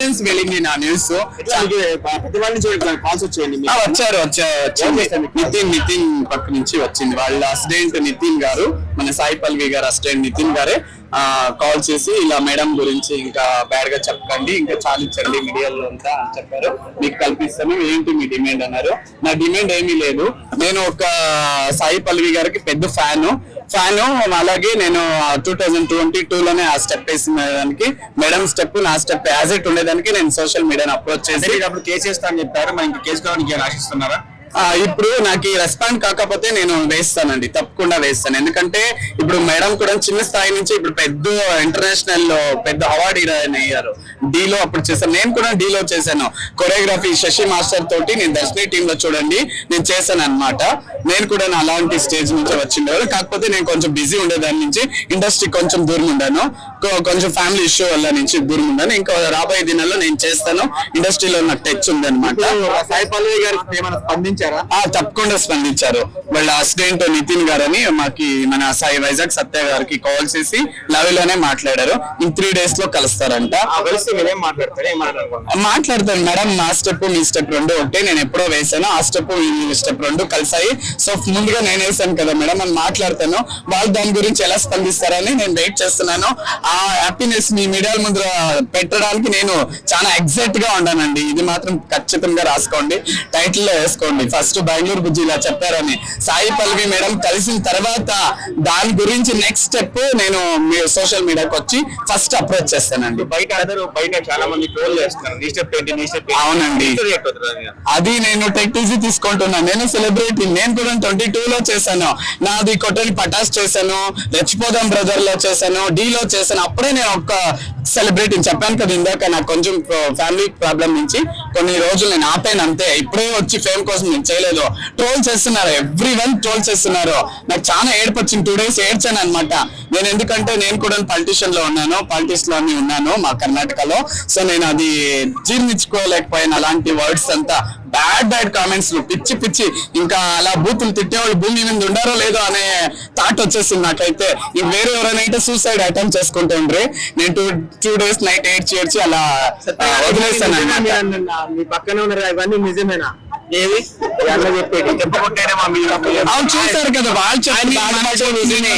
Millions వెళ్ళింది నా news వచ్చారు వచ్చారు? నితిన్ నితిన్ పక్క నుంచి వచ్చింది. వాళ్ళ అసిస్టెంట్ నితిన్ గారు మన సాయి పల్వి గారు అసిస్టెంట్ నితిన్ గారే కాల్ చేసి ఇలా మేడం గురించి ఇంకా బ్యాడ్గా చెప్పకండి ఇంకా చాలించండి మీడియాలో అంతా అని చెప్పారు. మీకు కల్పిస్తాను ఏంటి మీ డిమాండ్ అన్నారు. నా డిమాండ్ ఏమీ లేదు. నేను ఒక సాయి పల్వి గారికి పెద్ద ఫ్యాన్ ఫ్యాన్ అలాగే నేను టూ థౌజండ్ ట్వంటీ టూ లోనే ఆ స్టెప్ వేసిన దానికి మేడం స్టెప్ నా స్టెప్ యాజ్ ఇట్ ఉండేదానికి నేను సోషల్ మీడియాని అప్రోచ్ చేసి అప్పుడు కేసు వేస్తా అని చెప్పారు మరి ఇంకా కేసు కావడానికి ఆశిస్తున్నారా? ఇప్పుడు నాకు ఈ రెస్పాండ్ కాకపోతే నేను వేస్తానండి తప్పకుండా వేస్తాను. ఎందుకంటే ఇప్పుడు మేడం కూడా చిన్న స్థాయి నుంచి ఇప్పుడు పెద్ద ఇంటర్నేషనల్లో పెద్ద అవార్డు అయ్యారు డీలో అప్పుడు చేశాను. నేను కూడా డీలో చేశాను. కొరియోగ్రఫీ శశి మాస్టర్ తోటి నేను దర్శని టీమ్లో చూడండి నేను చేశాను అనమాట నేను కూడా నా అలాంటి స్టేజ్ నుంచి వచ్చిండేవారు కాకపోతే నేను కొంచెం బిజీ ఉండే దాని నుంచి ఇండస్ట్రీ కొంచెం దూరం ఉండాను కొంచెం ఫ్యామిలీ ఇష్యూ వల్ల నుంచి దూరం ఉండాను ఇంకా రాబోయే దినాల్లో నేను చేస్తాను. ఇండస్ట్రీలో నాకు టచ్ ఉంది సాయి పల్లవి గారికి ఏమైనా స్పందించారా? ఆ తప్పకుండా స్పందించారు. వాళ్ళ అసిస్టెంట్ నితిన్ గారని మాకి మన సాయి వైజాగ్ సత్య గారికి కాల్ చేసి లవ్లోనే మాట్లాడారు. ఇన్ త్రీ డేస్లో కలుస్తారంట. మాట్లాడతాను మేడం. మా స్టెప్ మీ స్టెప్ రెండు ఒకటే. నేను ఎప్పుడో వేసాను ఆ స్టెప్ ఈ స్టెప్ రెండు కలిసాయి సో ముందుగా నేను వేసాను కదా మేడం. అని మాట్లాడతాను. వాళ్ళు దాని గురించి ఎలా స్పందిస్తారని నేను వెయిట్ చేస్తున్నాను. ఆ హ్యాపీనెస్ మీ మీడియా ముందు పెట్టడానికి నేను చాలా ఎగ్జైట్గా ఉన్నానండి ఇది మాత్రం ఖచ్చితంగా రాసుకోండి. టైటిల్లో వేసుకోండి. ఫస్ట్ బెంగళూరు బుజ్జి ఇలా చెప్పారని. సాయి పల్వి మేడం కలిసిన తర్వాత దాని గురించి నెక్స్ట్ స్టెప్ నేను మీ సోషల్ మీడియాకి వచ్చి ఫస్ట్ అప్రోచ్ చేస్తానండి. బయట అందరూ బయట చాలా మంది ట్రోల్ చేస్తున్నారు. నీ స్టెప్ ఏంటి? నీ స్టెప్ అవునండి. అది నేను టెక్ ఈజీ తీసుకుంటున్నాను నేను సెలబ్రిటీ నేను కూడా ట్వంటీ టూ లో చేశాను. నాది కొట్టని పటాస్ చేశాను. రెచ్చిపోదాం బ్రదర్లో చేశాను. డి లో చేశాను. అప్పుడే నేను ఒక సెలబ్రిటీని చెప్పాను కదా ఇందాక నాకు కొంచెం ఫ్యామిలీ ప్రాబ్లం నుంచి. కొన్ని రోజులు నేను ఆపాను అంతే. ఇప్పుడే వచ్చి ఫేమ్ కోసం నేను చేయలేదు. ట్రోల్ చేస్తున్నారు. ఎవ్రీ వన్ ట్రోల్ చేస్తున్నారు. నాకు చాలా ఏడుపు టూ డేస్ ఏడ్చాను అనమాట నేను ఎందుకంటే నేను కూడా పాలిటిషియన్లో ఉన్నాను. పాలిటిక్స్లో ఉన్నాను మా కర్ణాటకలో. సో నేను అది జీర్ణించుకోలేకపోయాను. అలాంటి వర్డ్స్ అంతా. బ్యాడ్ బ్యాడ్ కామెంట్స్ పిచ్చి పిచ్చి. ఇంకా అలా బూతులు తిట్టేవాళ్ళు భూమి మీద ఉండారో లేదో అనే థాట్ వచ్చేసింది నాకైతే. ఈ వేరే ఎవరైనా అయితే సూసైడ్ అటెంప్ట్ చేసుకుంటుండ్రి. నేను టూ డేస్ నైట్ ఏడ్చి ఏడ్చి అలా అన్నమాట. మీ పక్కనే ఉన్నారు ఇవన్నీ నిజమేనా చెప్పేది చెప్పకుంటేనే మా మీరు అవును చూసారు కదా వాళ్ళు చెప్పిన బాధపడడం నిజమే.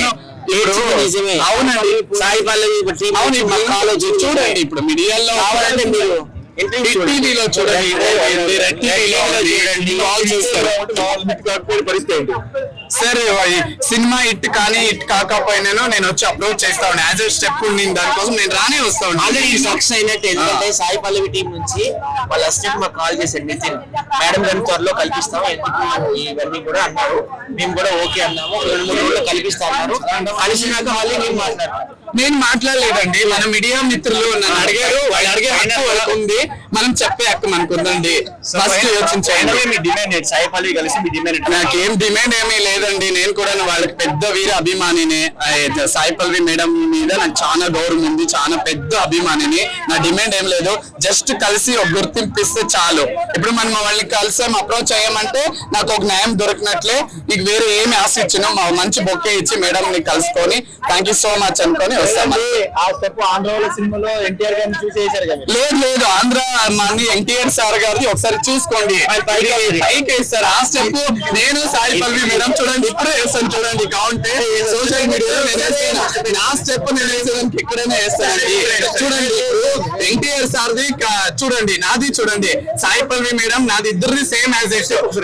ఇప్పుడు నిజమే. అవునండి సాయి పల్లవి అవును ఇప్పుడు మా కాలేజ్ చూడండి ఇప్పుడు మీడియాలో కావాలంటే మీరు టీవీలో చూడండి రెడ్ టీవీలో చూడండి కాల్ చేస్తారు పరిస్థితి సరే ఈ సినిమా ఇట్ కానీ ఇట్ కాకపోయినాను నేను వచ్చి అప్రోచ్ చేస్తా ఉన్నాను యాజ్ ఎ స్టెప్ ఉంది దానికోసం నేను రానే వస్తా ఉన్నాను సక్సెస్ అయినట్టు ఎందుకంటే సాయి పల్లవి టీం నుంచి వాళ్ళ అసిస్టెంట్ మాకు కాల్ చేశాడు నితిన్. మేడం గారిని త్వరలో కల్పిస్తాం ఎందుకు ఇవన్నీ కూడా అన్నారు. మేము కూడా ఓకే అన్నాము రెండు మూడు రోజుల్లో కల్పిస్తా అన్నారు. కలిసినాక మళ్ళీ మేము మాట్లాడతాం నేను మాట్లాడలేదండి. మన మీడియా మిత్రులు నన్ను అడిగారు వాళ్ళు అడిగే హక్కు వాళ్ళకు ఉంది. మనం చెప్పే హక్కు మనకు ఉందండి. ఫస్ట్ యోచించండి. డిమాండ్ ఏంటి? సాయి పల్లవి కలిసి మీ డిమాండ్ నాకేం డిమాండ్ ఏమీ లేదండి. నేను కూడా వాళ్ళకి పెద్ద వీర అభిమానిని. ఆ, సాయి పల్వి మేడం మీద నాకు చాలా గౌరవం ఉంది. చాలా పెద్ద అభిమానిని. నా డిమాండ్ ఏం లేదు. జస్ట్ కలిసి ఒక గుర్తింపు ఇస్తే చాలు. ఇప్పుడు మనం వాళ్ళని కలిసాం అప్రోచ్ అయ్యామంటే నాకు ఒక న్యాయం దొరికినట్లే. నీకు వేరే ఏమి ఆశ ఇచ్చినా మా మంచి బొక్కే ఇచ్చి మేడం ని కలుసుకొని థ్యాంక్ యూ సో మచ్ అనుకొని వస్తాం. ఆ స్టెప్ ఆంధ్రలో సినిమాలో ఎన్టీఆర్ కదా లేదు లేదు. ఆంధ్ర మన ఎన్టీఆర్ సార్ గారిది ఒకసారి చూసుకోండి. పైకి వేస్తారు ఆ స్టెప్ నేను సాయి పల్వి మేడం చూడండి ఇప్పుడే వేస్తాను చూడండి కావుంటే సోషల్ మీడియాలో నేను నా స్టెప్ నేను వేసేదానికి ఇక్కడనే వేస్తానండి చూడండి ఎన్టీఆర్ సార్ది క- చూడండి నాది చూడండి. సాయి పల్వి మేడం నాది ఇద్దరిది సేమ్ యాజ్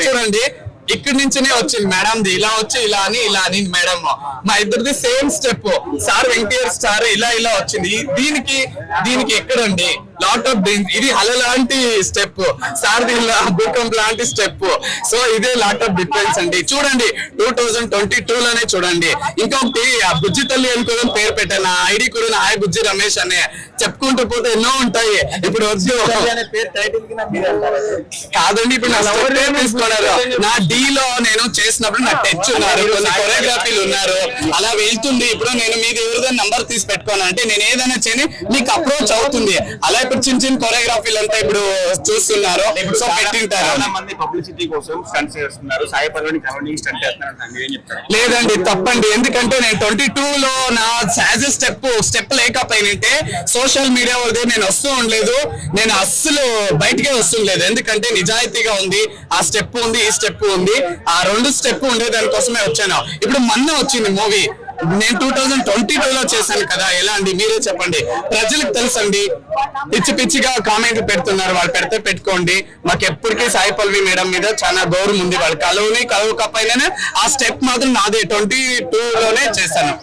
చూడండి ఇక్కడి నుంచినే వచ్చింది మేడంది ఇలా వచ్చి ఇలా అని ఇలా అని మేడం. మా ఇద్దరిది same step. Sir Venkateswara sir ఇలా ఇలా వచ్చింది. దీనికి దీనికి ఎక్కడండి? లాట్ ఆఫ్ ఇది హల లాంటి స్టెప్ సార్ భూకంప్ లాంటి స్టెప్ సో ఇదే లాట్ ఆఫ్ డిఫరెన్స్ అండి. చూడండి టూ థౌజండ్ ట్వంటీ టూ లోనే చూడండి. ఇంకొకటి ఆ బుజ్జి తల్లి అనుకోవడం పేరు పెట్టాను. ఆ ఐడి కూడా నా హాయ్ బుజ్జి రమేష్ అనే. చెప్పుకుంటూ పోతే ఎన్నో ఉంటాయి. ఇప్పుడు పేరు అంటారు? కాదండి ఇప్పుడు నా ఏం తీసుకున్నారు నా డీ లో నేను చేసినప్పుడు నా టచ్ ఉన్నారు. కొన్ని కొరియోగ్రఫీలు ఉన్నారు. అలా వెళ్తుంది. ఇప్పుడు నేను మీది ఎవరిదో నంబర్ తీసి పెట్టుకోను. అంటే నేను ఏదైనా చేయని మీకు అప్రోచ్ అవుతుంది. అలా ఇప్పుడు చిన్న చిన్న కొరియోగ్రఫీలు అంతా ఇప్పుడు చూస్తున్నారు. సో పెట్టింటారు. చాలా మంది పబ్లిసిటీ కోసం స్టంట్స్ చేస్తున్నారు. సాయి కవని స్టంట్ చేస్తున్నారు లేదండి తప్పండి. ఎందుకంటే నేను ట్వంటీ టూ లో నా యాజ్ స్టెప్ స్టెప్ లేకపోయినంటే సోషల్ మీడియా వాళ్ళది నేను వస్తూ ఉండలేదు. నేను అస్సలు బయటికే వస్తుండలేదు ఎందుకంటే నిజాయితీగా ఉంది. ఆ స్టెప్ ఉంది ఈ స్టెప్ ఉంది. ఆ రెండు స్టెప్ ఉండే దానికోసమే వచ్చాను. ఇప్పుడు మొన్న వచ్చింది మూవీ. నేను టూ థౌజండ్ ట్వంటీ టూ లో చేశాను కదా ఎలా అండి? మీరే చెప్పండి. ప్రజలకు తెలుసండి. పిచ్చి పిచ్చిగా కామెంట్లు పెడుతున్నారు. వాళ్ళు పెడితే పెట్టుకోండి. మాకు ఎప్పటికీ సాయి పల్వి మేడం మీద చాలా గౌరవం ఉంది. వాళ్ళు కలువుని కలువకపోయినా ఆ స్టెప్ మాత్రం నాదే. ట్వంటీ టూ లోనే చేశాను.